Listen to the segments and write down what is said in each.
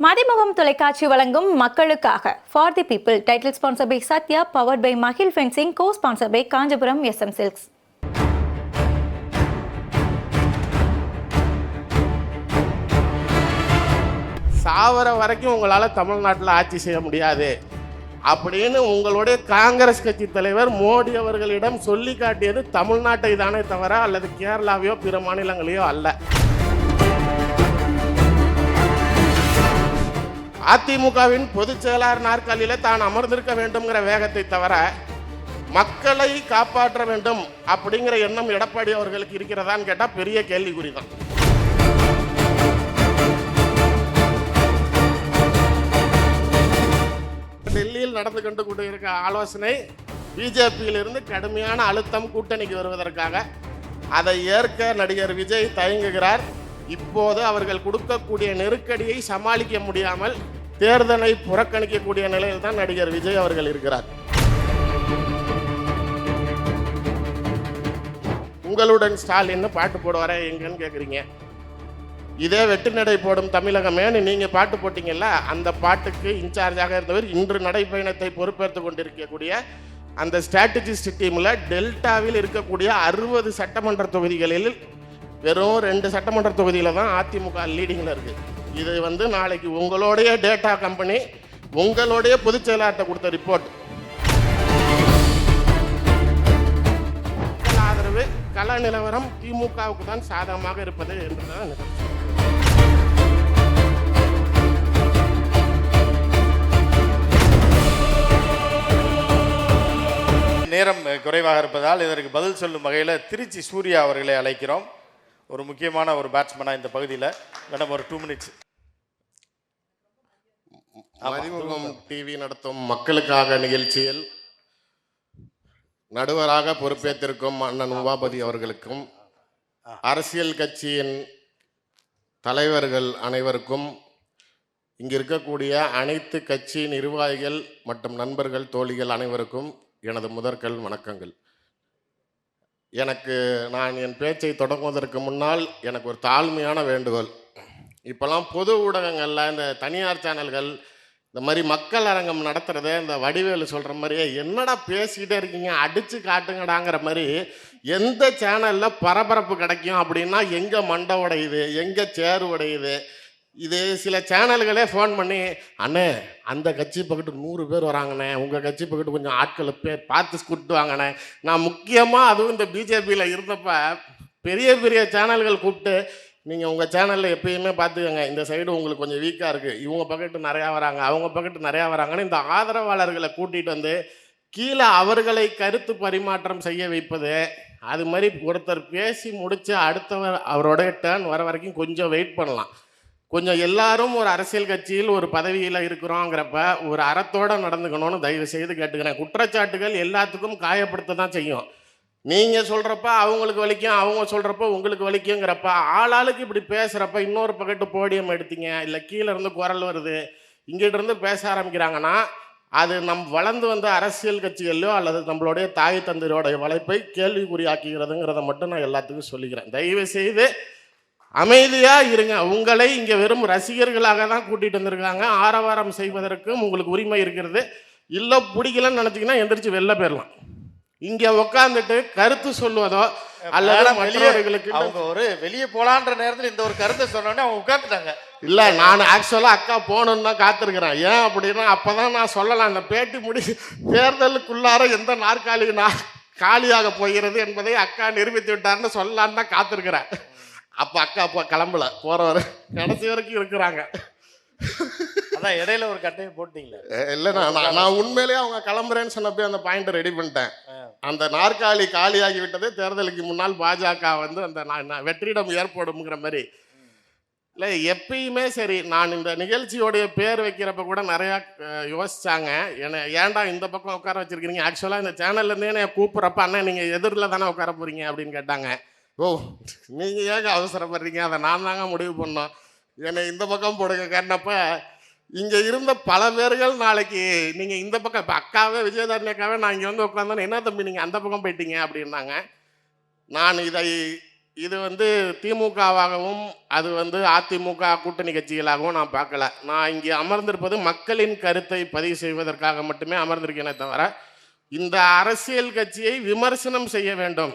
மதிமுகம் தொலைக்காட்சி வழங்கும் மக்களுக்காக for the people title sponsor by Sathya powered by Magizh fencing co sponsor by Kanchipuram SM silks சாவர வரைக்கும் உங்களால் தமிழ்நாட்டில் ஆட்சி செய்ய முடியாது. அப்படின்னு உங்களுடைய காங்கிரஸ் கட்சி தலைவர் மோடி அவர்களிடம் சொல்லி காட்டியது தமிழ்நாட்டை தானே தவிர அல்லது கேரளாவையோ பிற மாநிலங்களையோ அல்ல. அதிமுகவின் பொதுச் செயலாளர் நாற்காலியில் தான் அமர்ந்திருக்க வேண்டும்ங்கிற வேகத்தை தவிர மக்களை காப்பாற்ற வேண்டும் அப்படிங்கிற எண்ணம் எடப்பாடி அவர்களுக்கு இருக்கிறதான்னு கேட்டால் பெரிய கேள்விக்குறி தான் டெல்லியில் நடந்து கொண்டு கொண்டு இருக்க ஆலோசனை பிஜேபியிலிருந்து கடுமையான அழுத்தம் கூட்டணிக்கு வருவதற்காக. அதை ஏற்க நடிகர் விஜய் தயங்குகிறார். இப்போது அவர்கள் கொடுக்கக்கூடிய நெருக்கடியை சமாளிக்க முடியாமல் தேர்தலை புறக்கணிக்கக்கூடிய நிலையில் தான் நடிகர் விஜய் அவர்கள் இருக்கிறார். உங்களுடன் ஸ்டாலின் பாட்டு போடுவார எங்கன்னு கேட்குறீங்க இதே வெட்டு நடை போடும் தமிழகமேன்னு நீங்கள் பாட்டு போட்டிங்கல்ல அந்த பாட்டுக்கு இன்சார்ஜாக இருந்தவர் இன்று நடைப்பயணத்தை பொறுப்பேற்றுக் கொண்டிருக்கக்கூடிய அந்த ஸ்ட்ராட்டஜிஸ்ட் டீமில் டெல்டாவில் இருக்கக்கூடிய அறுபது சட்டமன்ற தொகுதிகளில் வெறும் ரெண்டு சட்டமன்ற தொகுதியில் தான் அதிமுக லீடிங்கில் இருக்குது இது வந்து நாளைக்கு உங்களுடைய டேட்டா கம்பெனி உங்களுடைய பொதுச் செயலாளர்கிட்ட கொடுத்த ரிப்போர்ட் ஆதரவு கள நிலவரம் திமுகவுக்கு தான் சாதகமாக இருப்பது என்றுதான் நேரம் குறைவாக இருப்பதால் இதற்கு பதில் சொல்லும் வகையில் திருச்சி சூர்யா அவர்களை அழைக்கிறோம். ஒரு முக்கியமான ஒரு பேட்ஸ்மேனாக இந்த பகுதியில். மேடம் ஒரு டூ மினிட்ஸ் மதிமுகம் டிவி நடத்தும் மக்களுக்காக நிகழ்ச்சியில் நடுவராக பொறுப்பேற்றிருக்கும் அண்ணன் உமாபதி அவர்களுக்கும் அரசியல் கட்சியின் தலைவர்கள் அனைவருக்கும் இங்கு இருக்கக்கூடிய அனைத்து கட்சி நிர்வாகிகள் மற்றும் நண்பர்கள் தோழிகள் அனைவருக்கும் எனது முதற்கல் வணக்கங்கள். எனக்கு நான் என் பேச்சை தொடங்குவதற்கு முன்னால் எனக்கு ஒரு தாழ்மையான வேண்டுகோள். இப்போல்லாம் பொது ஊடகங்களில் இந்த தனியார் சேனல்கள் இந்த மாதிரி மக்கள் அரங்கம் நடத்துகிறத இந்த வடிவேலு சொல்கிற மாதிரியே என்னடா பேசிக்கிட்டே இருக்கீங்க அடித்து காட்டுங்கடாங்கிற மாதிரி எந்த சேனலில் பரபரப்பு கிடைக்கும் அப்படின்னா எங்கே மண்டை உடையுது எங்கே சேர் உடையுது. இது சில சேனல்களே ஃபோன் பண்ணி அண்ணே அந்த கட்சி பக்கத்து நூறு பேர் வராங்கண்ணே உங்கள் கட்சி பக்கத்து கொஞ்சம் ஆட்களை பே பார்த்து கூப்பிட்டு வாங்கண்ணே. நான் முக்கியமாக அதுவும் இந்த பிஜேபியில் இருந்தப்ப பெரிய பெரிய சேனல்கள் கூப்பிட்டு நீங்கள் உங்கள் சேனலில் எப்பயுமே பார்த்துக்கோங்க இந்த சைடு உங்களுக்கு கொஞ்சம் வீக்காக இருக்குது இவங்க பக்கெட்டு நிறையா வராங்க அவங்க பக்கெட்டு நிறையா வராங்கன்னு இந்த ஆதரவாளர்களை கூட்டிகிட்டு வந்து கீழே அவர்களை கருத்து பரிமாற்றம் செய்ய வைப்பது அது மாதிரி ஒருத்தர் பேசி முடித்து அடுத்தவர் அவரோட டேர்ன் வர வரைக்கும் கொஞ்சம் வெயிட் பண்ணலாம். கொஞ்சம் எல்லாரும் ஒரு அரசியல் கட்சியில் ஒரு பதவியில் இருக்கிறோங்கிறப்ப ஒரு அறத்தோடு நடந்துக்கணும்னு தயவு செய்து கேட்டுக்கிறேன். குற்றச்சாட்டுகள் எல்லாத்துக்கும் காயப்படுத்த தான் செய்யும். நீங்கள் சொல்கிறப்ப அவங்களுக்கு வலிக்கும் அவங்க சொல்கிறப்ப உங்களுக்கு வலிக்குங்கிறப்ப ஆளாளுக்கு இப்படி பேசுகிறப்ப இன்னொரு பக்கத்து போடியம் எடுத்தீங்க இல்லை கீழே இருந்து குரல் வருது இங்கிட்டிருந்து பேச ஆரம்பிக்கிறாங்கன்னா அது நம் வளர்ந்து வந்த அரசியல் கட்சிகள்லையோ அல்லது நம்மளுடைய தாய் தந்தையோடைய வளைப்பை கேள்விக்குறியாக்குகிறதுங்கிறத மட்டும் நான் எல்லாத்துக்கும் சொல்லிக்கிறேன். தயவு செய்து அமைதியாக இருங்க. உங்களை இங்கே வெறும் ரசிகர்களாக தான் கூட்டிகிட்டு வந்திருக்காங்க. ஆரவாரம் செய்வதற்கும் உங்களுக்கு உரிமை இருக்கிறது. இல்லை பிடிக்கலன்னு நினச்சிங்கன்னா எந்திரிச்சு வெளில போயிடலாம் இங்கே உட்காந்துட்டு கருத்து சொல்வதோ அல்லது மற்றவர்களுக்கு அவங்க ஒரு வெளியே போலான்ற நேரத்தில் இந்த ஒரு கருத்தை சொன்னோடனே அவங்க உட்காந்துட்டாங்க இல்லை நான் ஆக்சுவலாக அக்கா போகணுன்னு தான் காத்திருக்கிறேன். ஏன் அப்படின்னா அப்போ தான் நான் சொல்லலாம் இந்த பேட்டி முடி தேர்தலுக்குள்ளார எந்த நாற்காலி நான் காலியாக போகிறது என்பதை அக்கா நிரூபித்து விட்டார்னு சொல்லலான்னு தான் காத்திருக்கிறேன். அப்போ அக்கா அப்போ கிளம்பல. போகிறவர் கடைசி வரைக்கும் இருக்கிறாங்க. அதான் இடையில ஒரு கட்டையை போட்டீங்களே. இல்லை நான் நான் உண்மையிலேயே அவங்க கிளம்புறேன்னு சொன்னப்போ அந்த பாயிண்ட்டை ரெடி பண்ணிட்டேன். அந்த நாற்காலி காலியாகிவிட்டது தேர்தலுக்கு முன்னால் பாஜக வந்து அந்த நான் வெற்றிடம் ஏற்படும்ங்கிற மாதிரி. இல்லை எப்பயுமே சரி நான் இந்த நிகழ்ச்சியோடைய பேர் வைக்கிறப்ப கூட நிறையா யோசித்தாங்க யோசிச்சாங்க. என்ன ஏன்டா இந்த பக்கம் உட்கார வச்சுருக்கீங்க ஆக்சுவலாக இந்த சேனல்லேருந்தே என்னை கூப்பிட்றப்ப அண்ணன் நீங்கள் எதிரில் தானே உட்கார போகிறீங்க அப்படின்னு கேட்டாங்க. ஓ நீங்கள் ஏங்க அவசரப்படுறீங்க? அதை நான் தாங்க முடிவு பண்ணோம். என்னை இந்த பக்கம் போடுங்க கேட்டப்போ இங்கே இருந்த பல பேர்கள் நாளைக்கு நீங்கள் இந்த பக்கம் இப்போ அக்காவே விஜயதாரணி அக்காவே நான் இங்கே வந்து உட்காந்தோன்னு என்ன தம்பி நீங்கள் அந்த பக்கம் போயிட்டீங்க? அப்படின்னாங்க. நான் இதை இது வந்து திமுகவாகவும் அது வந்து அதிமுக கூட்டணி கட்சிகளாகவும் நான் பார்க்கல. நான் இங்கே அமர்ந்திருப்பது மக்களின் கருத்தை பதிவு செய்வதற்காக மட்டுமே அமர்ந்திருக்கேனே தவிர இந்த அரசியல் கட்சியை விமர்சனம் செய்ய வேண்டும்.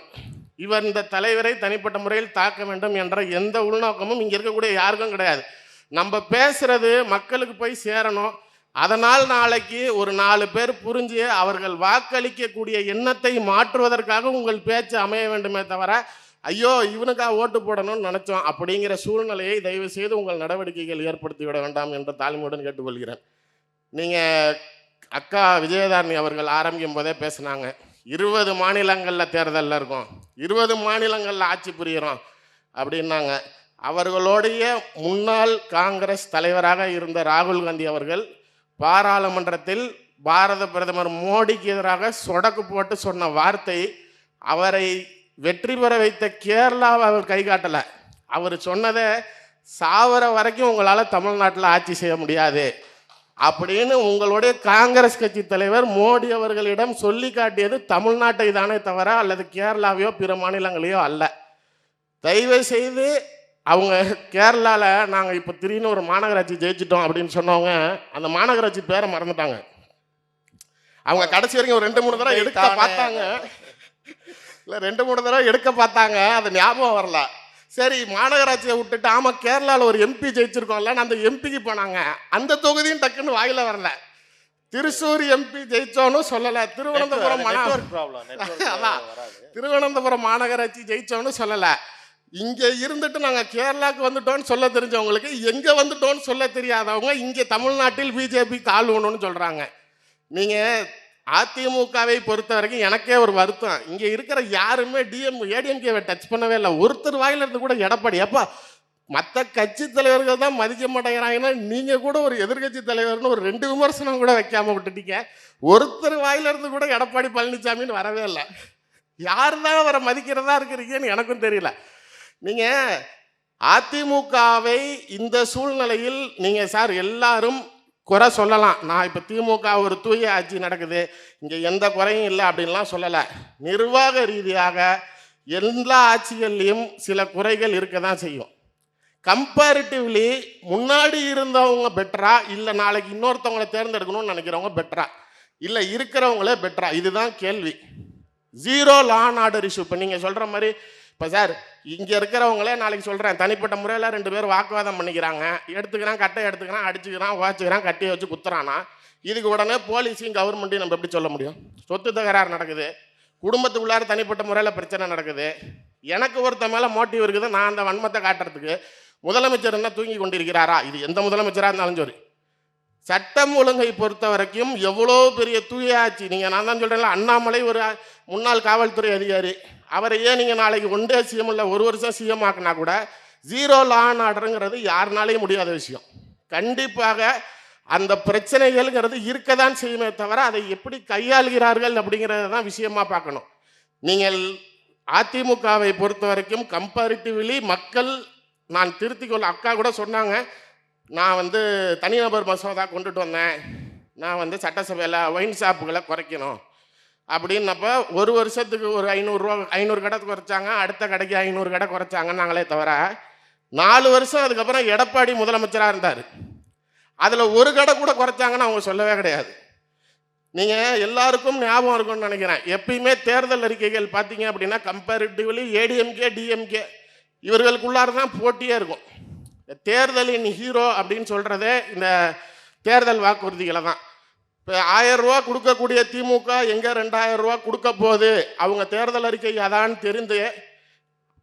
இவர் இந்த தலைவரை தனிப்பட்ட முறையில் தாக்க வேண்டும் என்ற எந்த உள்நோக்கமும் இங்கே இருக்கக்கூடிய யாருக்கும் கிடையாது. நம்ம பேசுறது மக்களுக்கு போய் சேரணும். அதனால் நாளைக்கு ஒரு நாலு பேர் புரிஞ்சு அவர்கள் வாக்களிக்கக்கூடிய எண்ணத்தை மாற்றுவதற்காக உங்கள் பேச்சு அமைய வேண்டுமே தவிர ஐயோ இவனுக்காக ஓட்டு போடணும்னு நினச்சோம் அப்படிங்கிற சூழ்நிலையை தயவு செய்து உங்கள் நடவடிக்கைகள் ஏற்படுத்தி விட வேண்டாம் என்று தாழ்மையுடன் கேட்டுக்கொள்கிறேன். நீங்கள் அக்கா விஜயதாரணி அவர்கள் ஆரம்பிக்கும் போதே பேசினாங்க. இருபது மாநிலங்களில் தேர்தலில் இருக்கும். இருபது மாநிலங்களில் ஆட்சி புரியிறோம் அப்படின்னாங்க. அவர்களுடைய முன்னாள் காங்கிரஸ் தலைவராக இருந்த ராகுல் காந்தி அவர்கள் பாராளுமன்றத்தில் பாரத பிரதமர் மோடிக்கு எதிராக சொடக்கு போட்டு சொன்ன வார்த்தை அவரை வெற்றி பெற வைத்த கேரளாவை அவர் கை காட்டலை. அவர் சொன்னதை சாவர வரைக்கும் உங்களால் தமிழ்நாட்டில் ஆட்சி செய்ய முடியாது அப்படின்னு உங்களுடைய காங்கிரஸ் கட்சி தலைவர் மோடி அவர்களிடம் சொல்லி காட்டியது தமிழ்நாட்டை தானே தவிர அல்லது கேரளாவையோ பிற மாநிலங்களையோ அல்ல. தயவு செய்து அவங்க கேரளாவில் நாங்கள் இப்போ திடீர்னு ஒரு மாநகராட்சி ஜெயிச்சிட்டோம் அப்படின்னு சொன்னவங்க அந்த மாநகராட்சி பேரை மறந்துட்டாங்க. அவங்க கடைசி வரைக்கும் ஒரு ரெண்டு மூணு தடவை எடுக்க பார்த்தாங்க. இல்லை ரெண்டு மூணு தடவை எடுக்க பார்த்தாங்க. அது ஞாபகம் வரல. சரி மாநகராட்சியை விட்டுட்டு ஆமாம் கேரளாவில் ஒரு எம்பி ஜெயிச்சிருக்கோம்ல அந்த எம்பிக்கு போனாங்க. அந்த தொகுதியும் டக்குன்னு வாயில வரல. திருச்சூர் எம்பி ஜெயிச்சோன்னு சொல்லலை. திருவனந்தபுரம் மாநா- நெட்வொர்க் ப்ராப்ளம் அதான். திருவனந்தபுரம் மாநகராட்சி ஜெயிச்சோன்னு சொல்லலை. இங்கே இருந்துட்டு நாங்கள் கேரளாவுக்கு வந்துட்டோம்னு சொல்ல தெரிஞ்சவங்களுக்கு எங்கே வந்துட்டோம்னு சொல்ல தெரியாதவங்க இங்கே தமிழ்நாட்டில் பிஜேபி கால் ஒன்றுன்னு சொல்கிறாங்க நீங்கள் அதிமுகவை பொறுத்த வரைக்கும் எனக்கே ஒரு வருத்தம். இங்கே இருக்கிற யாருமே டிஎம் ஏடிஎம்கேவை டச் பண்ணவே இல்லை. ஒருத்தர் வாயிலிருந்து கூட எடப்பாடி அப்பா மற்ற கட்சி தலைவர்கள் தான் மதிக்க மாட்டேங்கிறாங்கன்னா நீங்கள் கூட ஒரு எதிர்க்கட்சி தலைவர்னு ஒரு ரெண்டு விமர்சனம் கூட வைக்காமல் விட்டுட்டீங்க. ஒருத்தர் வாயிலிருந்து கூட எடப்பாடி பழனிசாமின்னு வரவே இல்லை. யார் தான் அவரை மதிக்கிறதா இருக்கிறீங்கன்னு எனக்கும் தெரியல. நீங்கள் அதிமுகவை இந்த சூழ்நிலையில் நீங்கள் சார் எல்லாரும் குறை சொல்லலாம். நான் இப்போ திமுக ஒரு தூய ஆட்சி நடக்குது. இங்கே எந்த குறையும் இல்லை அப்படின்லாம் சொல்லலை. நிர்வாக ரீதியாக எல்லா ஆட்சிகள்லேயும் சில குறைகள் இருக்க தான் செய்யும். கம்பேரிட்டிவ்லி முன்னாடி இருந்தவங்க பெட்டரா இல்லை நாளைக்கு இன்னொருத்தவங்களை தேர்ந்தெடுக்கணும்னு நினைக்கிறவங்க பெட்டரா இல்லை இருக்கிறவங்களே பெட்டரா இதுதான் கேள்வி. ஜீரோ லான் ஆர்டர் இஷ்யூ இப்போ நீங்கள் சொல்கிற மாதிரி இப்போ சார் இங்கே இருக்கிறவங்களே நாளைக்கு சொல்கிறேன் தனிப்பட்ட முறையில் ரெண்டு பேர் வாக்குவாதம் பண்ணிக்கிறாங்க. எடுத்துக்கிறான் கட்டை எடுத்துக்கிறான் அடிச்சுக்கிறான் உழைச்சிக்கிறான் கட்டியை வச்சு குத்துறானா? இதுக்கு உடனே போலீஸையும் கவர்மெண்ட்டையும் நம்ம எப்படி சொல்ல முடியும்? சொத்து தகராறு நடக்குது. குடும்பத்துக்குள்ளார தனிப்பட்ட முறையில் பிரச்சனை நடக்குது. எனக்கு ஒருத்த மேலே மோட்டிவ் இருக்குது நான் அந்த வன்மத்தை காட்டுறதுக்கு முதலமைச்சர் என்ன தூங்கி கொண்டிருக்கிறாரா? இது எந்த முதலமைச்சராக இருந்தாலும் சரி. சட்டம் ஒழுங்கை பொறுத்த வரைக்கும் எவ்வளோ பெரிய தூய ஆட்சி நீங்கள் நான் தான் சொல்கிறேன்ல அண்ணாமலை ஒரு முன்னாள் காவல்துறை அதிகாரி. அவரையே நீங்கள் நாளைக்கு ஒன்றே சிஎம் இல்லை ஒரு வருஷம் சிஎம் ஆக்கினா கூட ஜீரோ லான் ஆர்டருங்கிறது யாருனாலையும் முடியாத விஷயம். கண்டிப்பாக அந்த பிரச்சனைகள்ங்கிறது இருக்க தான் செய்யுமே தவிர அதை எப்படி கையாளுகிறார்கள் அப்படிங்கிறத தான் விஷயமா பார்க்கணும். நீங்கள் அதிமுகவை பொறுத்த வரைக்கும் கம்பேரிட்டிவ்லி மக்கள் நான் திருத்திக்கொள்ள அக்கா கூட சொன்னாங்க நான் வந்து தனிநபர் மசோதா கொண்டுட்டு வந்தேன். நான் வந்து சட்டசபையில் ஒயின் ஷாப்புகளை குறைக்கணும். அப்படின்னப்ப ஒரு வருஷத்துக்கு ஒரு ஐநூறுரூவா ஐநூறு கடை குறைச்சாங்க. அடுத்த கடைக்கு ஐநூறு கடை குறைச்சாங்க நாங்களே தவிர நாலு வருஷம் அதுக்கப்புறம் எடப்பாடி முதலமைச்சராக இருந்தார். அதில் ஒரு கடை கூட குறைச்சாங்கன்னு அவங்க சொல்லவே கிடையாது. நீங்கள் எல்லாருக்கும் ஞாபகம் இருக்கும்னு நினைக்கிறேன். எப்பயுமே தேர்தல் அறிக்கைகள் பார்த்தீங்க அப்படின்னா கம்பேரிட்டிவ்லி ஏடிஎம்கே டிஎம்கே இவர்களுக்குள்ளார தான் போட்டியே இருக்கும். தேர்தலின் ஹீரோ அப்படின்னு சொல்கிறதே இந்த தேர்தல் வாக்குறுதிகளை தான் இப்போ ஆயிரம் ரூபா கொடுக்கக்கூடிய திமுக எங்கே ரெண்டாயிரம் ரூபா கொடுக்க போகுது? அவங்க தேர்தல் அறிக்கை அதான்னு தெரிந்து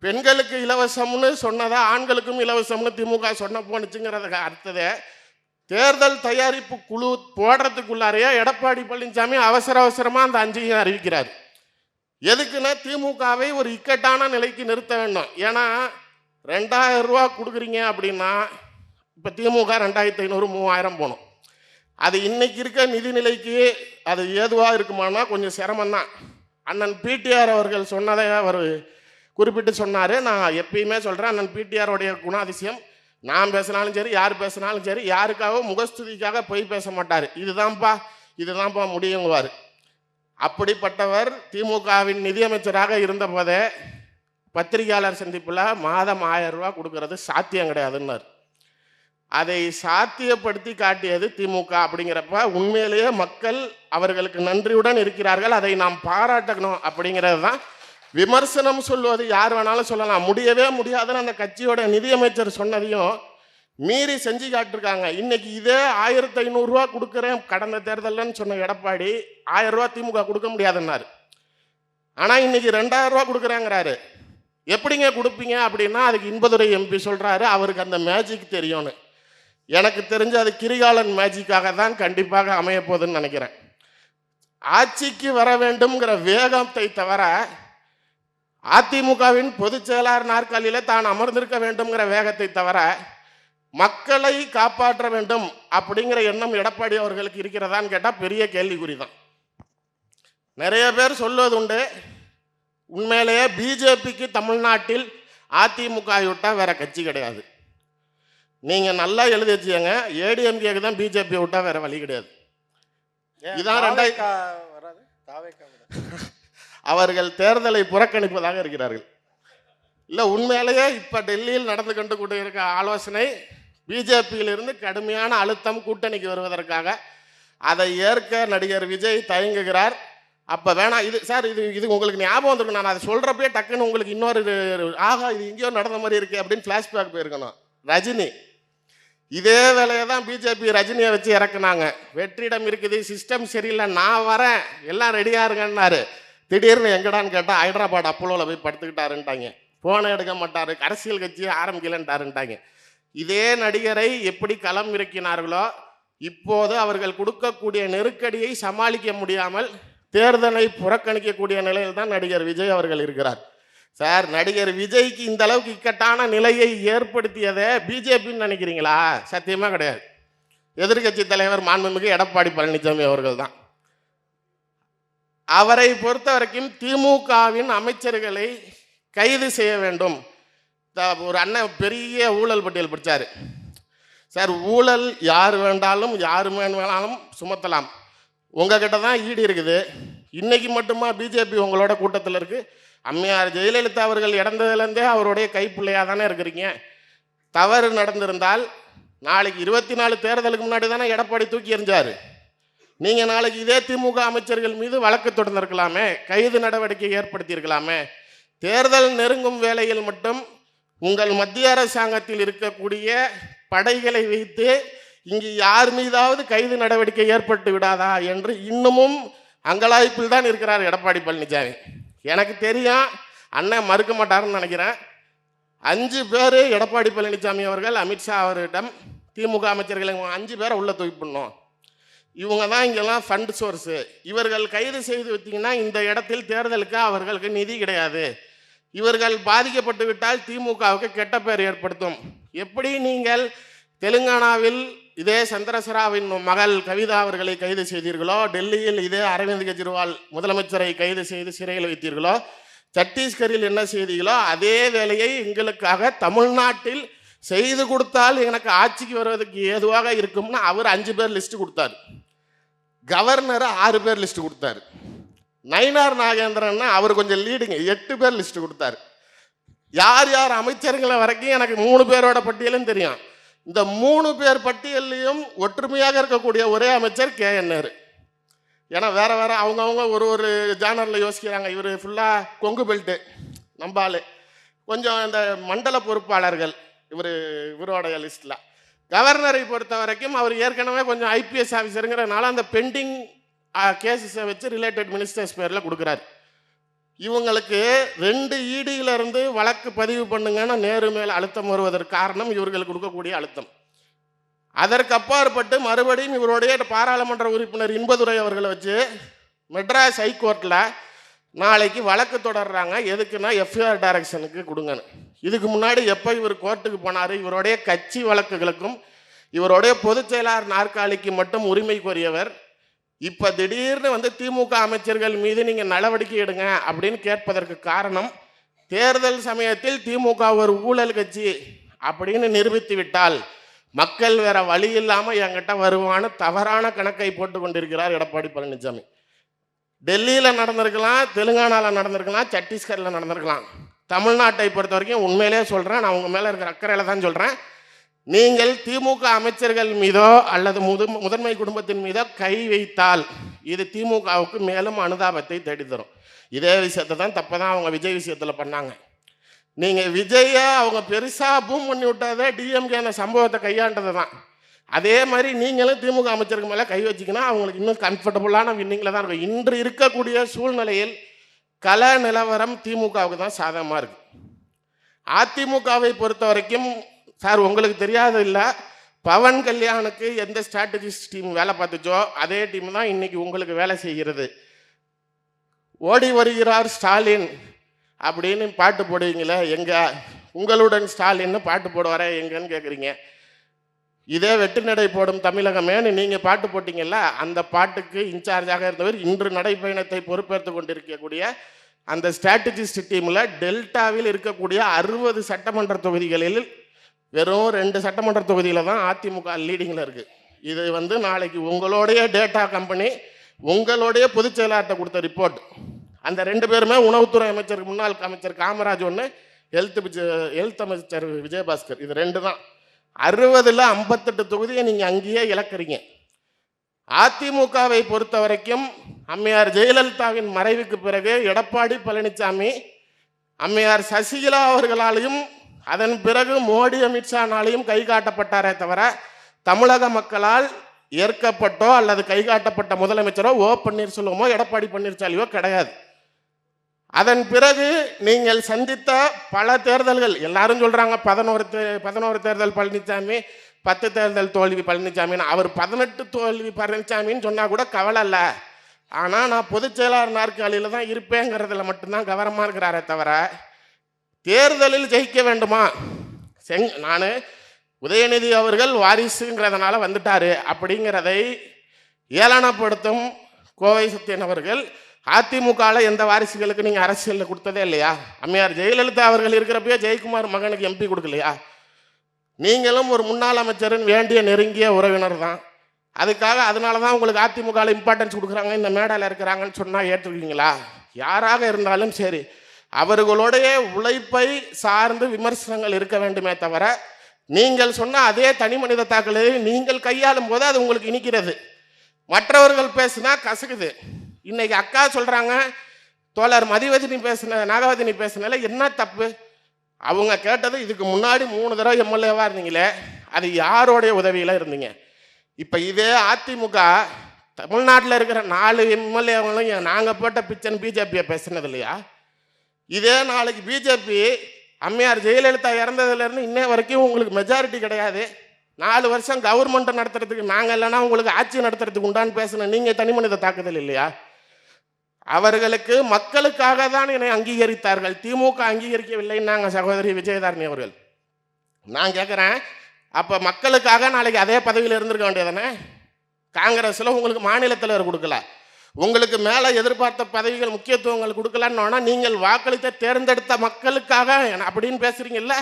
பெண்களுக்கு இலவசம்னு சொன்னதா ஆண்களுக்கும் இலவசம்னு திமுக சொன்ன போனுச்சுங்கிறதுக்கு அர்த்ததே. தேர்தல் தயாரிப்பு குழு போடுறதுக்குள்ளாரையே எடப்பாடி பழனிசாமி அவசர அவசரமாக அந்த அஞ்சையும் அறிவிக்கிறார். எதுக்குன்னா திமுகவை ஒரு இக்கட்டான நிலைக்கு நிறுத்த வேண்டும். ஏன்னா ரெண்டாயிரம் ரூபா கொடுக்குறீங்க அப்படின்னா இப்போ திமுக ரெண்டாயிரத்தி ஐநூறு மூவாயிரம் போகணும். அது இன்னைக்கு இருக்க நிதி நிலைக்கு அது ஏதுவாக இருக்குமானா கொஞ்சம் சிரமந்தான் அண்ணன் பிடிஆர் அவர்கள் சொன்னதை அவர் குறிப்பிட்டு சொன்னார். நான் எப்பயுமே சொல்கிறேன் அண்ணன் பிடிஆருடைய குணாதிசயம். நான் பேசினாலும் சரி யார் பேசினாலும் சரி யாருக்காக முகஸ்துதிக்காக போய் பேச மாட்டார். இதுதான்ப்பா இதுதான்ப்பா முடியுங்குவார். அப்படிப்பட்டவர் திமுகவின் நிதியமைச்சராக இருந்தபோதே பத்திரிகையாளர் சந்திப்பில் மாதம் ஆயிரம் ரூபா கொடுக்கறது சாத்தியம் கிடையாதுன்னார். அதை சாத்தியப்படுத்தி காட்டியது திமுக அப்படிங்கிறப்ப உண்மையிலேயே மக்கள் அவர்களுக்கு நன்றியுடன் இருக்கிறார்கள். அதை நாம் பாராட்டணும் அப்படிங்கிறது தான் விமர்சனம் சொல்வது. யார் வேணாலும் சொல்லலாம். முடியவே முடியாதுன்னு அந்த கட்சியோட நிதியமைச்சர் சொன்னதையும் மீறி செஞ்சு காட்டிருக்காங்க. இன்னைக்கு இதே ஆயிரத்தி ஐநூறுரூவா கொடுக்குறேன் கடந்த தேர்தலன்னு சொன்ன எடப்பாடி ஆயிரம் ரூபா திமுக கொடுக்க முடியாதுன்னாரு. ஆனால் இன்னைக்கு ரெண்டாயிரம் ரூபா கொடுக்குறேங்கிறாரு. எப்படிங்க கொடுப்பீங்க அப்படின்னா அதுக்கு இன்பதுரை எம்பி சொல்கிறாரு அவருக்கு அந்த மேஜிக் தெரியும்னு. எனக்கு தெரிஞ்சு அது கிரிகாலன் மேஜிக்காக தான் கண்டிப்பாக அமையப்போகுதுன்னு நினைக்கிறேன். ஆட்சிக்கு வர வேண்டும்ங்கிற வேகத்தை தவிர அதிமுகவின் பொதுச் செயலாளர் நாற்காலியில் தான் அமர்ந்திருக்க வேண்டும்ங்கிற வேகத்தை தவிர மக்களை காப்பாற்ற வேண்டும் அப்படிங்கிற எண்ணம் எடப்பாடி அவர்களுக்கு இருக்கிறதான்னு கேட்டால் பெரிய கேள்விக்குறி தான் நிறைய பேர் சொல்வது உண்டு உண்மையிலேயே பிஜேபிக்கு தமிழ்நாட்டில் அதிமுக விட்டா வேற கட்சி கிடையாது. நீங்கள் நல்லா எழுதி வச்சுக்கோங்க ஏடிஎம்கேக்கு தான் பிஜேபி விட்டா வேற வழி கிடையாது. இதான் ரெண்டாய்- தாவேக்கா வராது? தாவேக்கா வராது. அவர்கள் தேர்தலை புறக்கணிப்பதாக இருக்கிறார்கள். இல்லை உண்மையிலேயே இப்போ டெல்லியில் நடந்து கொண்டு கொண்டு இருக்க ஆலோசனை பிஜேபியிலிருந்து கடுமையான அழுத்தம் கூட்டணிக்கு வருவதற்காக அதை ஏற்க நடிகர் விஜய் தயங்குகிறார். அப்போ வேணாம் இது சார் இது இது உங்களுக்கு ஞாபகம் வந்துருக்கும் நான் அதை சொல்கிறப்பே டக்குன்னு உங்களுக்கு இன்னொரு ஆகா இது எங்கேயோ நடந்த மாதிரி இருக்குது அப்படின்னு ஃப்ளாஷ்பேக் போயிருக்கணும். ரஜினி. இதே வேலையை தான் பிஜேபி ரஜினியை வச்சு இறக்குனாங்க. வெற்றிடம் இருக்குது சிஸ்டம் சரியில்லை நான் வரேன். எல்லாம் ரெடியாக இருங்கன்னாரு. திடீர்னு எங்கடான்னு கேட்டால் ஹைதராபாத் அப்போலோவில் போய் படுத்துக்கிட்டாருன்ட்டாங்க. ஃபோனை எடுக்க மாட்டார் அரசியல் கட்சியை ஆரம்பிக்கலன்ட்டாருன்ட்டாங்க. இதே நடிகரை எப்படி களம் இறக்கினார்களோ இப்போது அவர்கள் கொடுக்கக்கூடிய நெருக்கடியை சமாளிக்க முடியாமல் தேர்தலை புறக்கணிக்கக்கூடிய நிலையில் தான் நடிகர் விஜய் அவர்கள் இருக்கிறார். சார் நடிகர் விஜய்க்கு இந்த அளவுக்கு இக்கட்டான நிலையை ஏற்படுத்தியதை பிஜேபின்னு நினைக்கிறீங்களா? சத்தியமாக கிடையாது. எதிர்க்கட்சி தலைவர் மாண்புமிகு எடப்பாடி பழனிசாமி அவர்கள் தான். அவரை பொறுத்த வரைக்கும் திமுகவின் அமைச்சர்களை கைது செய்ய வேண்டும். த- ஒரு அண்ணன் பெரிய ஊழல் பட்டியல் படித்தார் சார் ஊழல் யார் வேண்டாலும் யார் வேணாலும் சுமத்தலாம். உங்ககிட்ட தான் ஈடு இருக்குது. இன்னைக்கு மட்டுமா பிஜேபி உங்களோட கூட்டத்தில் இருக்குது அம்மையார் ஜெயலலிதா அவர்கள் இறந்ததுலேருந்தே அவருடைய கைப்பிள்ளையாக தானே இருக்கிறீங்க. தவறு நடந்திருந்தால் நாளைக்கு இருபத்தி நாலு தேர்தலுக்கு முன்னாடி தானே எடப்பாடி தூக்கி எறிஞ்சார். நீங்கள் நாளைக்கு இதே திமுக அமைச்சர்கள் மீது வழக்கு தொடர்ந்திருக்கலாமே கைது நடவடிக்கை ஏற்படுத்தியிருக்கலாமே. தேர்தல் நெருங்கும் வேளையில் மட்டும் உங்கள் மத்திய அரசாங்கத்தில் இருக்கக்கூடிய படைகளை வைத்து இங்கு யார் மீதாவது கைது நடவடிக்கை ஏற்பட்டு விடாதா என்று இன்னமும் அங்கலாய்ப்பில் தான் இருக்கிறார் எடப்பாடி பழனிசாமி. எனக்கு தெரியும் அண்ணன் மறுக்க மாட்டாருன்னு நினைக்கிறேன். அஞ்சு பேர் எடப்பாடி பழனிசாமி அவர்கள் அமித்ஷா அவரிடம் திமுக அமைச்சர்களை அஞ்சு பேரை உள்ள தூக்கி பண்ணோம் இவங்க தான் இங்கெல்லாம் ஃபண்ட் சோர்ஸு இவர்கள் கைது செய்து வைத்தீங்கன்னா இந்த இடத்தில் தேர்தலுக்கு அவர்களுக்கு நிதி கிடையாது. இவர்கள் பாதிக்கப்பட்டு விட்டால் திமுகவுக்கு கெட்ட பெயர் ஏற்படுத்தும். எப்படி நீங்கள் தெலுங்கானாவில் இதே சந்திரசராவின் மகள் கவிதா அவர்களை கைது செய்தீர்களோ டெல்லியில் இதே அரவிந்த் கெஜ்ரிவால் முதலமைச்சரை கைது செய்து சிறையில் வைத்தீர்களோ சத்தீஸ்கரில் என்ன செய்தீங்களோ அதே வேலையை எங்களுக்காக தமிழ்நாட்டில் செய்து கொடுத்தால் எனக்கு ஆட்சிக்கு வருவதற்கு ஏதுவாக இருக்கும்னு அவர் அஞ்சு பேர் லிஸ்ட் கொடுத்தார். கவர்னர் ஆறு பேர் லிஸ்ட் கொடுத்தாரு. நயினார் நாகேந்திரன்னா அவர் கொஞ்சம் லீடுங்க எட்டு பேர் லிஸ்ட் கொடுத்தாரு. யார் யார் அமைச்சர்களை வரைக்கும் எனக்கு மூணு பேரோட பட்டியலும் தெரியும். இந்த மூணு பேர் பட்டியல்லையும் ஒற்றுமையாக இருக்கக்கூடிய ஒரே அமைச்சர் கே என்ஆர் ஏன்னா வேற வேற அவங்கவுங்க ஒரு ஒரு ஜானரில் யோசிக்கிறாங்க இவர் ஃபுல்லாக கொங்கு பெல்ட்டு நம்பால் கொஞ்சம் இந்த மண்டல பொறுப்பாளர்கள் இவர் இவரோடைய லிஸ்ட்டில் கவர்னரை பொறுத்த வரைக்கும் அவர் ஏற்கனவே கொஞ்சம் ஐபிஎஸ் ஆஃபீஸருங்கிறனால அந்த பெண்டிங் கேசஸை வச்சு ரிலேட்டட் மினிஸ்டர்ஸ் பேரில் கொடுக்குறாரு. இவங்களுக்கு ரெண்டு ஈடியில இருந்து வழக்கு பதிவு பண்ணுங்கன்னு நேரு மேல் அழுத்தம் வருவதற்கு காரணம் இவர்களுக்கு கொடுக்கக்கூடிய அழுத்தம். அதற்கு அப்பாற்பட்டு மறுபடியும் இவருடைய பாராளுமன்ற உறுப்பினர் இன்பதுரை அவர்களை வச்சு மெட்ராஸ் ஹைகோர்ட்டில் நாளைக்கு வழக்கு தொடர்றாங்க. எதுக்குன்னா எஃப்ஐஆர் டைரக்ஷனுக்கு கொடுங்கன்னு. இதுக்கு முன்னாடி எப்போ இவர் கோர்ட்டுக்கு போனார்? இவருடைய கட்சி வழக்குகளுக்கும் இவருடைய பொதுச் செயலாளர் நாற்காலிக்கு மட்டும் உரிமை கோரியவர் இப்போ திடீர்னு வந்து திமுக அமைச்சர்கள் மீது நீங்கள் நடவடிக்கை எடுங்க அப்படின்னு கேட்பதற்கு காரணம் தேர்தல் சமயத்தில் திமுக ஒரு ஊழல் கட்சி அப்படின்னு நிரூபித்து விட்டால் மக்கள் வேற வழி இல்லாமல் என்கிட்ட வருவான்னு தவறான கணக்கை போட்டு கொண்டிருக்கிறார் எடப்பாடி பழனிசாமி. டெல்லியில் நடந்திருக்கலாம் தெலுங்கானாவில் நடந்திருக்கலாம் சத்தீஸ்கரில் நடந்திருக்கலாம். தமிழ்நாட்டை பொறுத்த வரைக்கும் உண்மையிலே சொல்கிறேன் நான் உங்கள் மேலே இருக்கிற அக்கறையில் தான் சொல்கிறேன் நீங்கள் திமுக அமைச்சர்கள் மீதோ அல்லது முது முதன்மை குடும்பத்தின் மீதோ கை வைத்தால் இது திமுகவுக்கு மேலும் அனுதாபத்தை தேடித்தரும். இதே விஷயத்தை தான் தப்பை தான் அவங்க விஜய் விஷயத்தில் பண்ணாங்க. நீங்கள் விஜயை அவங்க பெருசாக பூம் பண்ணி விட்டாதே டிஎம்கே அந்த சம்பவத்தை கையாண்டது தான். அதே மாதிரி நீங்களும் திமுக அமைச்சருக்கு மேலே கை வச்சிங்கன்னா அவங்களுக்கு இன்னும் கம்ஃபர்டபுளான வின்னிங்கில் தான் இருக்கும். இன்று இருக்கக்கூடிய சூழ்நிலையில் கல நிலவரம் திமுகவுக்கு தான் சாதகமாக இருக்குது அதிமுகவை பொறுத்த வரைக்கும் சார் உங்களுக்கு தெரியாது இல்லை. பவன் கல்யாணுக்கு எந்த ஸ்ட்ராட்டஜிஸ்ட் டீம் வேலை பார்த்துச்சோ அதே டீம் தான் இன்னைக்கு உங்களுக்கு வேலை செய்கிறது. ஓடி வருகிறார் ஸ்டாலின் அப்படின்னு பாட்டு போடுவீங்களே எங்கே உங்களுடன் ஸ்டாலின்னு பாட்டு போடுவார எங்கன்னு கேட்குறீங்க இதே வெட்டு நடை போடும் தமிழகமேனு நீங்கள் பாட்டு போட்டிங்கல்ல அந்த பாட்டுக்கு இன்சார்ஜாக இருந்தவர் இன்று நடைப்பயணத்தை பொறுப்பேற்று கொண்டிருக்கக்கூடிய அந்த ஸ்ட்ராட்டஜிஸ்ட் டீமில் டெல்டாவில் இருக்கக்கூடிய அறுபது சட்டமன்ற தொகுதிகளில் வெறும் ரெண்டு சட்டமன்ற தொகுதியில் தான் அதிமுக லீடிங்கில் இருக்குது இது வந்து நாளைக்கு உங்களுடைய டேட்டா கம்பெனி உங்களுடைய பொதுச் செயலாளர்கிட்ட கொடுத்த ரிப்போர்ட் அந்த ரெண்டு பேருமே உணவுத்துறை அமைச்சர் முன்னாள் அமைச்சர் காமராஜ் ஒன்று ஹெல்த் ஹெல்த் அமைச்சர் விஜயபாஸ்கர். இது ரெண்டு தான். அறுபதில் ஐம்பத்தெட்டு தொகுதியை நீங்கள் அங்கேயே இழக்கிறீங்க. அதிமுகவை பொறுத்த வரைக்கும் அம்மையார் ஜெயலலிதாவின் மறைவுக்கு பிறகு எடப்பாடி பழனிசாமி அம்மையார் சசிகலா அவர்களாலையும் அதன் பிறகு மோடி அமித்ஷானாலையும் கை காட்டப்பட்டாரே தவிர தமிழக மக்களால் ஏற்கப்பட்டோ அல்லது கை காட்டப்பட்ட முதலமைச்சரோ ஓ பன்னீர்செல்வமோ எடப்பாடி பன்னீர்செல்வமோ கிடையாது. அதன் பிறகு நீங்கள் சந்தித்த பல தேர்தல்கள் எல்லாரும் சொல்றாங்க பதினோரு தே பதினோரு தேர்தல் பழனிசாமி பத்து தேர்தல் தோல்வி பழனிசாமின்னு அவர் பதினெட்டு தோல்வி பழனிசாமின்னு சொன்னா கூட கவலை இல்லை. ஆனால் நான் பொதுச் செயலாளர் நாற்காலியில் தான் இருப்பேங்கிறதுல மட்டும்தான் கவனமாக இருக்கிறாரே தவிர தேர்தலில் ஜெயிக்க வேண்டுமா? செங் நான் உதயநிதி அவர்கள் வாரிசுங்கிறதுனால வந்துட்டாரு. அப்படிங்கிறதை ஏளனப்படுத்தும் கோவை சத்தியன் அவர்கள் அதிமுகவில் எந்த வாரிசுகளுக்கு நீங்கள் அரசியலில் கொடுத்ததே இல்லையா? அம்மையார் ஜெயலலிதா அவர்கள் இருக்கிறப்பயே ஜெயக்குமார் மகனுக்கு எம்பி கொடுக்கலையா? நீங்களும் ஒரு முன்னாள் அமைச்சரின் வேண்டிய நெருங்கிய உறவினர் தான். அதுக்காக அதனால தான் உங்களுக்கு அதிமுகவில் இம்பார்ட்டன்ஸ் கொடுக்குறாங்க இந்த மேடையில் இருக்கிறாங்கன்னு சொன்னால் ஏற்றுக்குவீங்களா யாராக இருந்தாலும் சரி. அவர்களுடைய உழைப்பை சார்ந்து விமர்சனங்கள் இருக்க வேண்டுமே தவிர நீங்கள் சொன்ன அதே தனி மனித தாக்கலை நீங்கள் கையாளும் போது அது உங்களுக்கு இனிக்கிறது. மற்றவர்கள் பேசுனா கசக்குது. இன்னைக்கு அக்கா சொல்றாங்க தோழர் மதிவதினி பேசின நாகவதினி பேசினால என்ன தப்பு? அவங்க கேட்டது இதுக்கு முன்னாடி மூணு தடவை எம்எல்ஏவா இருந்தீங்களே அது யாரோடைய உதவியில இருந்தீங்க? இப்போ இதே அதிமுக தமிழ்நாட்டில் இருக்கிற நாலு எம்எல்ஏவங்களும் நாங்கள் போட்ட பிச்சன் பிஜேபியை பேசுனது இல்லையா? இதே நாளைக்கு பிஜேபி அம்மையார் ஜெயலலிதா இறந்ததுலேருந்து இன்னை வரைக்கும் உங்களுக்கு மெஜாரிட்டி கிடையாது. நாலு வருஷம் கவர்மெண்ட்டை நடத்துறதுக்கு நாங்கள் இல்லைன்னா உங்களுக்கு ஆட்சி நடத்துறதுக்கு உண்டான்னு பேசின நீங்கள் தனி மனித தாக்குதல் இல்லையா? அவர்களுக்கு மக்களுக்காக தான் என்னை அங்கீகரித்தார்கள். திமுக அங்கீகரிக்கவில்லைன்னாங்க சகோதரி விஜயதாரணி அவர்கள். நான் கேட்குறேன் அப்போ மக்களுக்காக நாளைக்கு அதே பதவியில் இருந்திருக்க வேண்டியதானே காங்கிரஸில் உங்களுக்கு மாநில தலைவர் கொடுக்கல. உங்களுக்கு மேலே எதிர்பார்த்த பதவிகள் முக்கியத்துவங்கள் கொடுக்கலன்னு நீங்கள் வாக்களித்த தேர்ந்தெடுத்த மக்களுக்காக அப்படின்னு பேசுகிறீங்கல்ல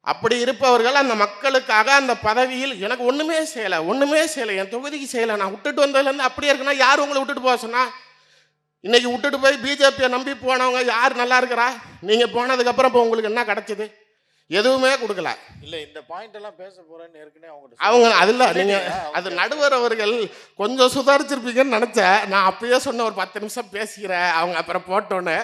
அப்படி இருப்பவர்கள் அந்த மக்களுக்காக அந்த பதவியில் எனக்கு ஒன்றுமே செய்யலை ஒன்றுமே செய்யலை என் தொகுதிக்கு செய்யலை. நான் விட்டுட்டு வந்ததுலேருந்து அப்படியே இருக்குன்னா யார் உங்களை விட்டுட்டு போக சொன்னால் இன்னைக்கு விட்டுட்டு போய் பிஜேபியை நம்பி போனவங்க யார் நல்லா இருக்கிறா? நீங்கள் போனதுக்கப்புறம் இப்போ உங்களுக்கு என்ன கிடச்சிது? எதுவுமே கொடுக்கல. இல்ல இந்த பாயிண்ட் எல்லாம் பேச போறேன்னு ஏற்கனவே அவங்க அவங்க அதில் நீங்கள் அது நடுவர் அவர்கள் கொஞ்சம் சுதாரிச்சிருப்பீங்கன்னு நினச்சேன். நான் அப்பயே சொன்ன ஒரு பத்து நிமிஷம் பேசிக்கிறேன். அவங்க அப்புறம் போட்டோன்னே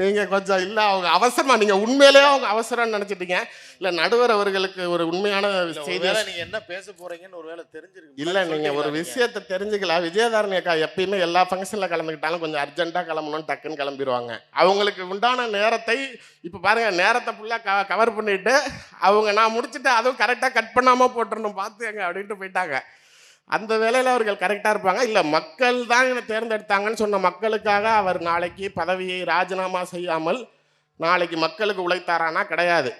நீங்கள் கொஞ்சம் இல்லை அவங்க அவசரமாக நீங்கள் உண்மையிலேயே அவங்க அவசரம்னு நினச்சிட்டீங்க இல்லை நடுவர் அவர்களுக்கு ஒரு உண்மையான செய்தி ஒருவேளை நீங்க என்ன பேச போறீங்கன்னு ஒருவேளை தெரிஞ்சிருக்கு இல்லை நீங்கள் ஒரு விஷயத்தை தெரிஞ்சுக்கலாம் விஜயதாரணி அக்கா எப்பயுமே எல்லா ஃபங்க்ஷனில் கலந்துக்கிட்டாலும் கொஞ்சம் அர்ஜென்ட்டாக கிளம்பணும்னு டக்குன்னு கிளம்பிடுவாங்க அவங்களுக்கு உண்டான நேரத்தை இப்போ பாருங்க நேரத்தை ஃபுல்லாக க கவர் பண்ணிட்டு அவங்க நான் முடிச்சுட்டு அதுவும் கரெக்டாக கட் பண்ணாமல் போட்டுறணும் பார்த்துங்க அப்படின்ட்டு போயிட்டாங்க. அந்த வேலையில் அவர்கள் கரெக்டாக இருப்பாங்க. இல்லை மக்கள் தான் என்னை தேர்ந்தெடுத்தாங்கன்னு சொன்ன மக்களுக்காக அவர் நாளைக்கு பதவியை ராஜினாமா செய்யாமல் நாளைக்கு மக்களுக்கு உழைத்தாரானா? கிடையாது.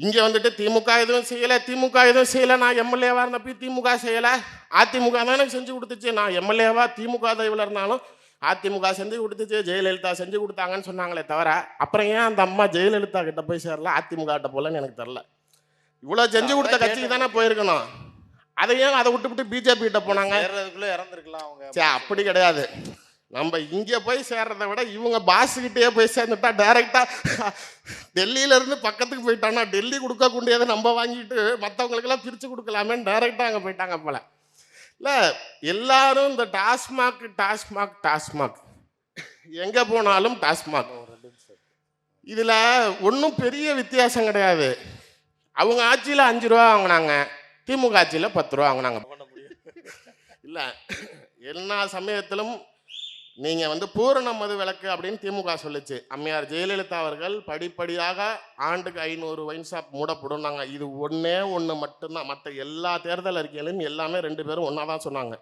இங்கே வந்துட்டு திமுக எதுவும் செய்யலை திமுக எதுவும் செய்யலை. நான் எம்எல்ஏவாக இருந்தப்போ திமுக செய்யலை. அதிமுக தான் செஞ்சு கொடுத்துச்சு. நான் எம்எல்ஏவா திமுக தயவில் இருந்தாலும் அதிமுக செஞ்சு கொடுத்துச்சு ஜெயலலிதா செஞ்சு கொடுத்தாங்கன்னு சொன்னாங்களே தவிர அப்புறம் ஏன் அந்த அம்மா ஜெயலலிதா கிட்ட போய் சேரல அதிமுக கிட்ட போலன்னு எனக்கு தெரில இவ்வளோ செஞ்சு கொடுத்த கட்சிக்கு தானே போயிருக்கணும். அதையும் அதை விட்டு விட்டு பிஜேபி கிட்ட போனாங்க. சேர்றதுக்குள்ள இறந்துருக்கலாம் அவங்க. சே அப்படி கிடையாது. நம்ம இங்கே போய் சேர்றதை விட இவங்க பாஸுக்கிட்டே போய் சேர்ந்துட்டா டைரெக்டாக டெல்லியிலேருந்து பக்கத்துக்கு போயிட்டான்னா டெல்லி கொடுக்கக்கூடியதை நம்ம வாங்கிட்டு மற்றவங்களுக்கெல்லாம் பிரித்து கொடுக்கலாமேன்னு டைரெக்டாக அங்கே போயிட்டாங்க போல. இல்லை எல்லாரும் இந்த டாஸ்மாக் டாஸ்மாக் டாஸ்மாக். எங்கே போனாலும் டாஸ்மாக். இதில் ஒன்றும் பெரிய வித்தியாசம் கிடையாது. அவங்க ஆட்சியில் அஞ்சு ரூபா வாங்கினாங்க. திமுக ஆட்சியில் பத்து ரூபா வாங்கினாங்க. இல்லை எல்லா சமயத்திலும் நீங்கள் வந்து பூரண மது விளக்கு அப்படின்னு திமுக சொல்லுச்சு. அம்மையார் ஜெயலலிதா அவர்கள் படிப்படியாக ஆண்டுக்கு ஐநூறு ஒயின் ஷாப் மூடப்படும் நாங்கள் இது ஒன்றே ஒன்று மட்டும்தான். மற்ற எல்லா தேர்தல் அறிக்கையிலும் எல்லாமே ரெண்டு பேரும் ஒன்றா தான் சொன்னாங்க.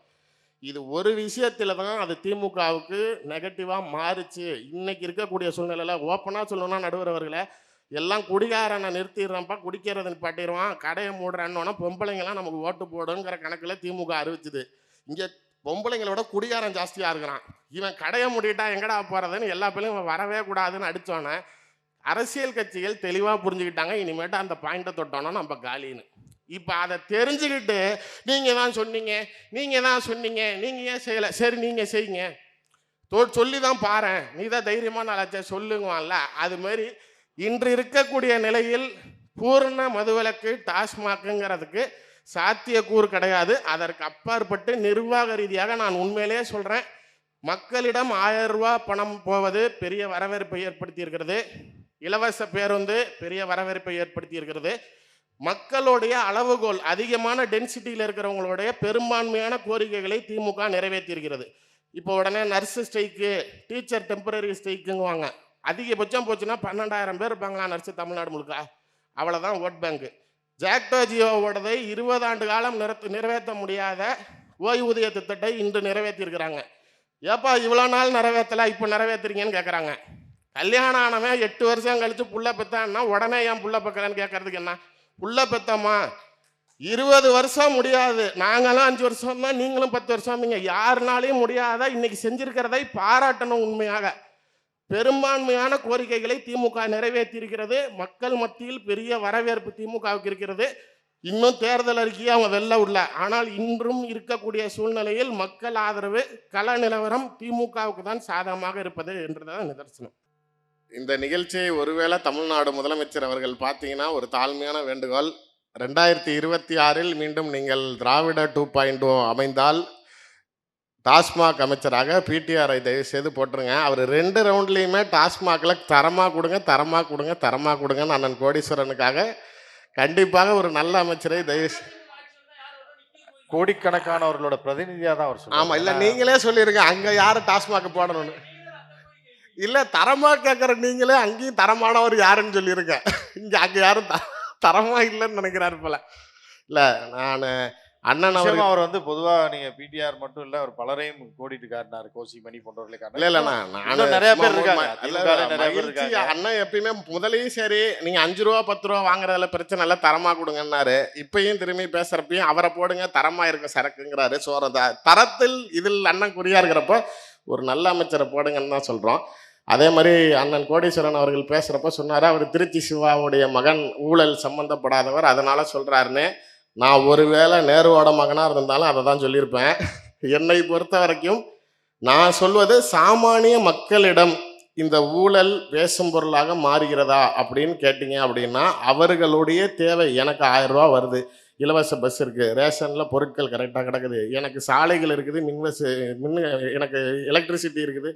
இது ஒரு விஷயத்தில் தான் அது திமுகவுக்கு நெகட்டிவாக மாறுச்சு. இன்றைக்கி இருக்கக்கூடிய சூழ்நிலையில் ஓப்பனாக சொல்லணும்னா நடுவர் அவர்களை எல்லாம் குடிகாரனை நிறுத்திடுறப்பா குடிக்கிறத நிப்பாட்டிடுவான் கடையை மூடுறான்னொன்னா பொம்பளைங்கெல்லாம் நமக்கு ஓட்டு போடுங்கிற கணக்கில் திமுக அறிவிச்சுது. இங்கே பொம்பளைங்களோட குடிகாரன் ஜாஸ்தியாக இருக்கிறான். இவன் கடையை மூடிட்டா எங்கடா போகிறதுன்னு எல்லா பிள்ளையும் இவன் வரவே கூடாதுன்னு அடித்தோன்னே அரசியல் கட்சிகள் தெளிவாக புரிஞ்சுக்கிட்டாங்க. இனிமேட்டு அந்த பாயிண்ட்டை தொட்டோன்னா நம்ம காலின்னு. இப்போ அதை தெரிஞ்சுக்கிட்டு நீங்கள் தான் சொன்னீங்க நீங்கள் தான் சொன்னீங்க நீங்கள் ஏன் செய்யலை? சரி நீங்கள் செய்யுங்க. தோ சொல்லி தான் பாரு நீ தான் தைரியமான ஆளாச்சே சொல்லுங்கவான்ல. அது மாதிரி இன்று இருக்கக்கூடிய நிலையில் பூரண மதுவிலக்கு டாஸ்மாக்குங்கிறதுக்கு சாத்தியக்கூறு கிடையாது. அதற்கு அப்பாற்பட்டு நிர்வாக ரீதியாக நான் உண்மையிலேயே சொல்கிறேன் மக்களிடம் ஆயிரம் ரூபா பணம் போவது பெரிய வரவேற்பை ஏற்படுத்தி இருக்கிறது இலவச பேருந்து பெரிய வரவேற்பை ஏற்படுத்தி இருக்கிறது மக்களுடைய அளவுகோல் அதிகமான டென்சிட்டியில் இருக்கிறவங்களுடைய பெரும்பான்மையான கோரிக்கைகளை திமுக நிறைவேற்றியிருக்கிறது. இப்போ உடனே நர்ஸு ஸ்ட்ரைக்கு டீச்சர் டெம்பரரி ஸ்ட்ரைக்குங்குவாங்க அதிகபட்சம் போச்சுன்னா பன்னெண்டாயிரம் பேர் இருப்பாங்களா நர்ஸு தமிழ்நாடு முழுக்க? அவ்வளோதான் ஓட் பேங்க்கு ஜாக்டோ ஜியோவோடதை இருபது ஆண்டு காலம் நிறுத்து நிறைவேற்ற முடியாத ஓய்வூதிய திட்டத்தை இன்று நிறைவேற்றியிருக்கிறாங்க. ஏப்பா இவ்வளோ நாள் நிறைவேற்றலை இப்போ நிறைவேற்றுறீங்கன்னு கேட்குறாங்க கல்யாணம் ஆனவன் எட்டு வருஷம் கழித்து புள்ள பெத்தான்னா உடனே ஏன் புள்ள பெக்கலன்னு கேட்கறதுக்கு என்ன? புள்ள பெத்தம்மா இருபது வருஷம் முடியாது. நாங்களும் அஞ்சு வருஷம் தான் நீங்களும் பத்து வருஷம். யாருனாலையும் முடியாத இன்னைக்கு செஞ்சுருக்கிறதை பாராட்டணும் உண்மையாக. பெரும்பான்மையான கோரிக்கைகளை திமுக நிறைவேற்றியிருக்கிறது. மக்கள் மத்தியில் பெரிய வரவேற்பு திமுகவுக்கு இருக்கிறது. இன்னும் தேர்தல் அறிக்கையை அவங்க வெளில உள்ள ஆனால் இன்றும் இருக்கக்கூடிய சூழ்நிலையில் மக்கள் ஆதரவு கள நிலவரம் திமுகவுக்கு தான் சாதகமாக இருப்பது என்றுதான் நிதர்சனம். இந்த நிகழ்ச்சியை ஒருவேளை தமிழ்நாடு முதலமைச்சர் அவர்கள் பார்த்தீங்கன்னா ஒரு தாழ்மையான வேண்டுகோள். ரெண்டாயிரத்தி இருபத்தி ஆறில் மீண்டும் நீங்கள் திராவிட டூ பாயிண்ட் அமைந்தால் டாஸ்மாக் அமைச்சராக பிடிஆரை தயவு செய்து போட்டுருங்க. அவர் ரெண்டு ரவுண்ட்லேயுமே டாஸ்மாகில் தரமாக கொடுங்க தரமாக கொடுங்க தரமாக கொடுங்கன்னு அண்ணன் கோடீஸ்வரனுக்காக கண்டிப்பாக ஒரு நல்ல அமைச்சரை தயவு கோடிக்கணக்கானவர்களோட பிரதிநிதியா தான் அவர் சொல்றாரு. ஆமா இல்ல நீங்களே சொல்லிருங்க அங்க யாரு டாஸ்மாக் போடணும்னு. இல்ல தரமா கேட்குற நீங்களே அங்கேயும் தரமானவர் யாருன்னு சொல்லிருங்க. இங்க அங்க யாரும் த- தரமா இல்லைன்னு நினைக்கிறாரு போல. இல்ல நான் அண்ணன் அவர் அவர் வந்து பொதுவா நீங்க பிடிஆர் மட்டும் இல்ல அவர் பலரையும் கோடிட்டு காட்டினாரு கோசி மணி போன்றவர்களை இல்ல இல்ல காட்டினாரு. நான் இன்னும் நிறைய பேர் சும்மா இருக்காங்க. ம- இல்ல, ல நிறைய பேர் இருக்காங்க. அண்ணன் எப்பயுமே முதலையும் சரி நீங்க அஞ்சு ரூபா பத்து ரூபா வாங்குறதுல பிரச்சனை இல்லை தரமா கொடுங்கன்னாரு இப்பயும் திரும்பி பேசுறப்பயும் அவரை போடுங்க தரமா இருக்கும் சரக்குங்கிறாரு சோறத தரத்தில் இதில் அண்ணன் குறியா இருக்கிறப்போ ஒரு நல்ல அமைச்சரை போடுங்கன்னு தான் சொல்றோம் அதே மாதிரி அண்ணன் கோடீஸ்வரன் அவர்கள் பேசுறப்ப சொன்னாரு அவர் திருச்சி சிவாவுடைய மகன் ஊழல் சம்பந்தப்படாதவர் அதனால சொல்றாருன்னு நான் ஒருவேளை நேருவோட மகனாக இருந்தாலும் அதை தான் சொல்லியிருப்பேன். என்னை பொறுத்த வரைக்கும் நான் சொல்வது சாமானிய மக்களிடம் இந்த ஊழல் பேசும் பொருளாக மாறுகிறதா அப்படின்னு கேட்டிங்க அப்படின்னா அவர்களுடைய தேவை எனக்கு ஆயிரம் ரூபா வருது. இலவச பஸ் இருக்குது ரேஷனில் பொருட்கள் கரெக்டாக கிடக்குது. எனக்கு சாலைகள் இருக்குது. மின்வச மின் எனக்கு எலக்ட்ரிசிட்டி இருக்குது.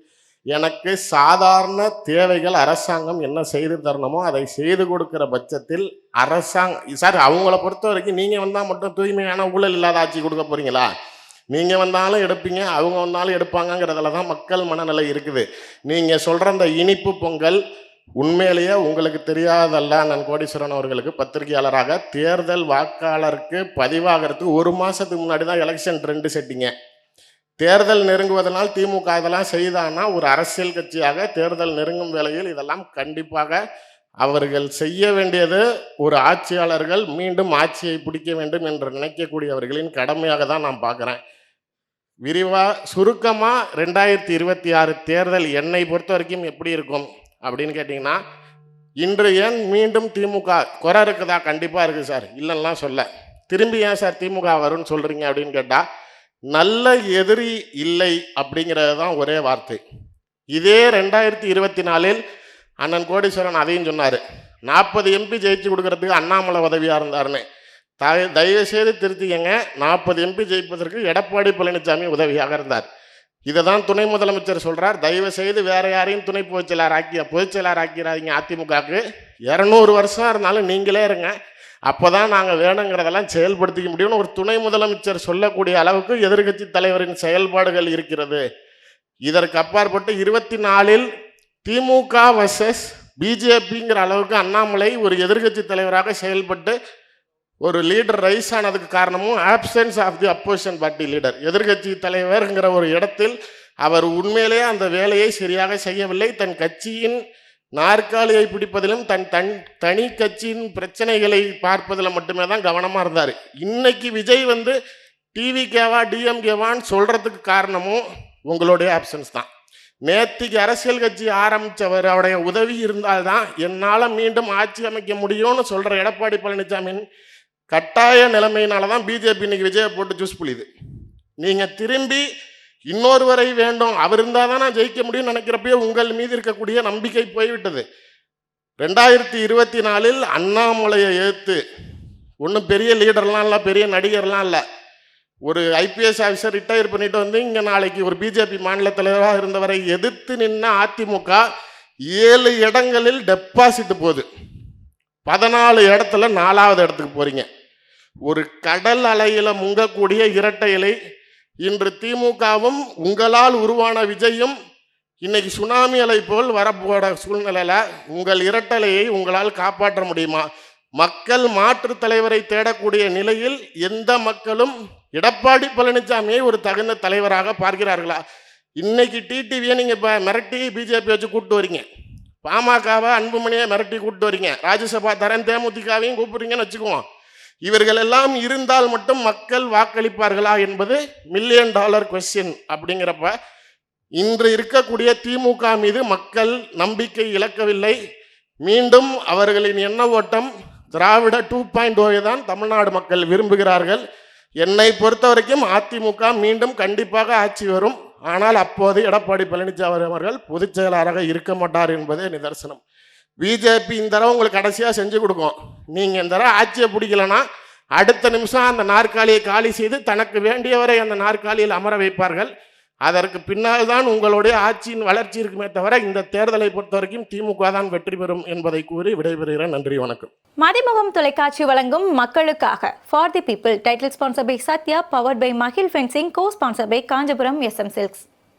எனக்கு சாதாரண தேவைகள் அரசாங்கம் என்ன செய்து தரணுமோ அதை செய்து கொடுக்கிற பட்சத்தில் அரசாங்கம் சார் அவங்கள பொறுத்த வரைக்கும் நீங்கள் வந்தால் மட்டும் தூய்மையான ஊழல் இல்லாத ஆட்சி கொடுக்க போகிறீங்களா நீங்கள் வந்தாலும் எடுப்பீங்க அவங்க வந்தாலும் எடுப்பாங்கங்கிறதுல தான் மக்கள் மனநிலை இருக்குது. நீங்கள் சொல்கிற அந்த இனிப்பு பொங்கல் உண்மையிலேயே உங்களுக்கு தெரியாதல்ல நான் கோடீஸ்வரன் அவர்களுக்கு பத்திரிகையாளராக. தேர்தல் வாக்காளருக்கு பதிவாகிறதுக்கு ஒரு மாதத்துக்கு முன்னாடி தான் எலெக்ஷன் ட்ரெண்டு செட்டிங்க தேர்தல் நெருங்குவதனால் திமுக இதெல்லாம் செய்தான்னா ஒரு அரசியல் கட்சியாக தேர்தல் நெருங்கும் வேளையில் இதெல்லாம் கண்டிப்பாக அவர்கள் செய்ய வேண்டியது ஒரு ஆட்சியாளர்கள் மீண்டும் ஆட்சியை பிடிக்க வேண்டும் என்று நினைக்கக்கூடியவர்களின் கடமையாக தான் நான் பார்க்குறேன். விரிவாக சுருக்கமாக ரெண்டாயிரத்தி இருபத்தி ஆறு தேர்தல் என்னை பொறுத்த வரைக்கும் எப்படி இருக்கும் அப்படின்னு கேட்டிங்கன்னா இன்று ஏன் மீண்டும் திமுக குறை இருக்குதா? கண்டிப்பாக இருக்குது சார். இல்லைன்னா சொல்ல. திரும்பி ஏன் சார் திமுக வரும்னு சொல்கிறீங்க அப்படின்னு கேட்டால் நல்ல எதிரி இல்லை அப்படிங்கிறது தான் ஒரே வார்த்தை. இதே ரெண்டாயிரத்தி இருபத்தி நாலில் அண்ணன் கோடீஸ்வரன் அதையும் சொன்னார். நாற்பது எம்பி ஜெயிச்சு கொடுக்கறதுக்கு அண்ணாமலை உதவியாக இருந்தாருன்னு. தய தயவு செய்து திருத்திக்கங்க. நாற்பது எம்பி ஜெயிப்பதற்கு எடப்பாடி பழனிசாமி உதவியாக இருந்தார். இதை தான் துணை முதலமைச்சர் சொல்கிறார் தயவு செய்து வேறு யாரையும் துணை பொதுச்செயலாளர் ஆக்கி பொதுச்செயலாளர் ஆக்கிறாதீங்க அதிமுகவுக்கு. இரநூறு வருஷம் இருந்தாலும் நீங்களே இருங்க. அப்போ தான் நாங்கள் வேணுங்கிறதெல்லாம் செயல்படுத்திக்க முடியும்னு ஒரு துணை முதலமைச்சர் சொல்லக்கூடிய அளவுக்கு எதிர்க்கட்சி தலைவரின் செயல்பாடுகள் இருக்கிறது. இதற்கு அப்பாற்பட்டு இருபத்தி நாலில் திமுக வர்சஸ் பிஜேபிங்கிற அளவுக்கு அண்ணாமலை ஒரு எதிர்க்கட்சி தலைவராக செயல்பட்டு ஒரு லீடர் ரைஸ் ஆனதுக்கு காரணமும் absence of the opposition party leader எதிர்கட்சி தலைவர்ங்கிற ஒரு இடத்தில் அவர் உண்மையிலேயே அந்த வேலையை சரியாக செய்யவில்லை. தன் கட்சியின் நாற்காலியை பிடிப்பதிலும் தன் தன் தனி கட்சியின் பிரச்சனைகளை பார்ப்பதில் மட்டுமே தான் கவனமாக இருந்தார். இன்னைக்கு விஜய் வந்து டிவிகேவா டிஎம்கேவான்னு சொல்கிறதுக்கு காரணமும் உங்களுடைய ஆப்ஷன்ஸ் தான். நேத்திக்கு அரசியல் கட்சி ஆரம்பித்தவர் அவருடைய உதவி இருந்தால்தான் என்னால் மீண்டும் ஆட்சி அமைக்க முடியும்னு சொல்கிற எடப்பாடி பழனிசாமியின் கட்டாய நிலைமையினால தான் பிஜேபி இன்னைக்கு விஜயை போட்டு ஜூஸ் புளியுது. நீங்கள் திரும்பி இன்னொருவரை வேண்டும். அவர் இருந்தால் தான் நான் ஜெயிக்க முடியும்னு நினைக்கிறப்பயே உங்கள் மீது இருக்கக்கூடிய நம்பிக்கை போய்விட்டது. ரெண்டாயிரத்தி இருபத்தி நாலில் அண்ணாமலையை ஏற்று ஒன்றும் பெரிய லீடர்லாம் இல்லை பெரிய நடிகர்லாம் இல்லை. ஒரு ஐபிஎஸ் ஆஃபீஸர் ரிட்டையர் பண்ணிட்டு வந்து இங்கே நாளைக்கு ஒரு பிஜேபி மாநில தலைவராக இருந்தவரை எதிர்த்து நின்ன அதிமுக ஏழு இடங்களில் டெபாசிட் போகுது பதினாலு இடத்துல நாலாவது இடத்துக்கு போகிறீங்க ஒரு கடல் அலையில் முங்கக்கூடிய இரட்டை இலை இன்று திமுகவும் உங்களால் உருவான விஜயும் இன்னைக்கு சுனாமி அலை போல் வரப்போற சூழ்நிலையில் உங்கள் இரட்டலையை உங்களால் காப்பாற்ற முடியுமா? மக்கள் மாற்று தலைவரை தேடக்கூடிய நிலையில் எந்த மக்களும் எடப்பாடி பழனிசாமியை ஒரு தகுந்த தலைவராக பார்க்கிறார்களா? இன்னைக்கு டிடிவியை நீங்கள் இப்போ மிரட்டி பிஜேபி வச்சு கூப்பிட்டு வரீங்க. பாமகவை அன்புமணியை மிரட்டி கூப்பிட்டு வரீங்க. ராஜ்யசபா தரன் தேமுதிகவையும் கூப்பிட்றீங்கன்னு வச்சுக்குவோம். இவர்கள் எல்லாம் இருந்தால் மட்டும் மக்கள் வாக்களிப்பார்களா என்பது மில்லியன் டாலர் கொஸ்டின் அப்படிங்கிறப்ப இன்று இருக்கக்கூடிய திமுக மீது மக்கள் நம்பிக்கை இழக்கவில்லை. மீண்டும் அவர்களின் எண்ண ஓட்டம் திராவிட டூ பாயிண்ட் oh தான் தமிழ்நாடு மக்கள் விரும்புகிறார்கள். என்னை பொறுத்த வரைக்கும் அதிமுக மீண்டும் கண்டிப்பாக ஆட்சி வரும். ஆனால் அப்போது எடப்பாடி பழனிசாமி அவர்கள் பொதுச் செயலாளராக இருக்க மாட்டார் என்பதே நிதர்சனம். பிஜேபி இந்த தடவை உங்களுக்கு கடைசியாக செஞ்சு கொடுக்கும். நீங்கள் இந்த தடவை ஆட்சியை பிடிக்கலன்னா அடுத்த நிமிஷம் அந்த நாற்காலியை காலி செய்து தனக்கு வேண்டியவரை அந்த நாற்காலியில் அமர வைப்பார்கள். அதற்கு பின்னால் தான் உங்களுடைய ஆட்சியின் வளர்ச்சி இருக்குமே தவிர இந்த தேர்தலை பொறுத்த வரைக்கும் திமுக தான் வெற்றி பெறும் என்பதை கூறி விடைபெறுகிறேன். நன்றி வணக்கம். மதிமுகம் தொலைக்காட்சி வழங்கும் மக்களுக்காக for the people title sponsor by Sathya powered by மகிழ் fencing co sponsor by Kanchipuram SM silks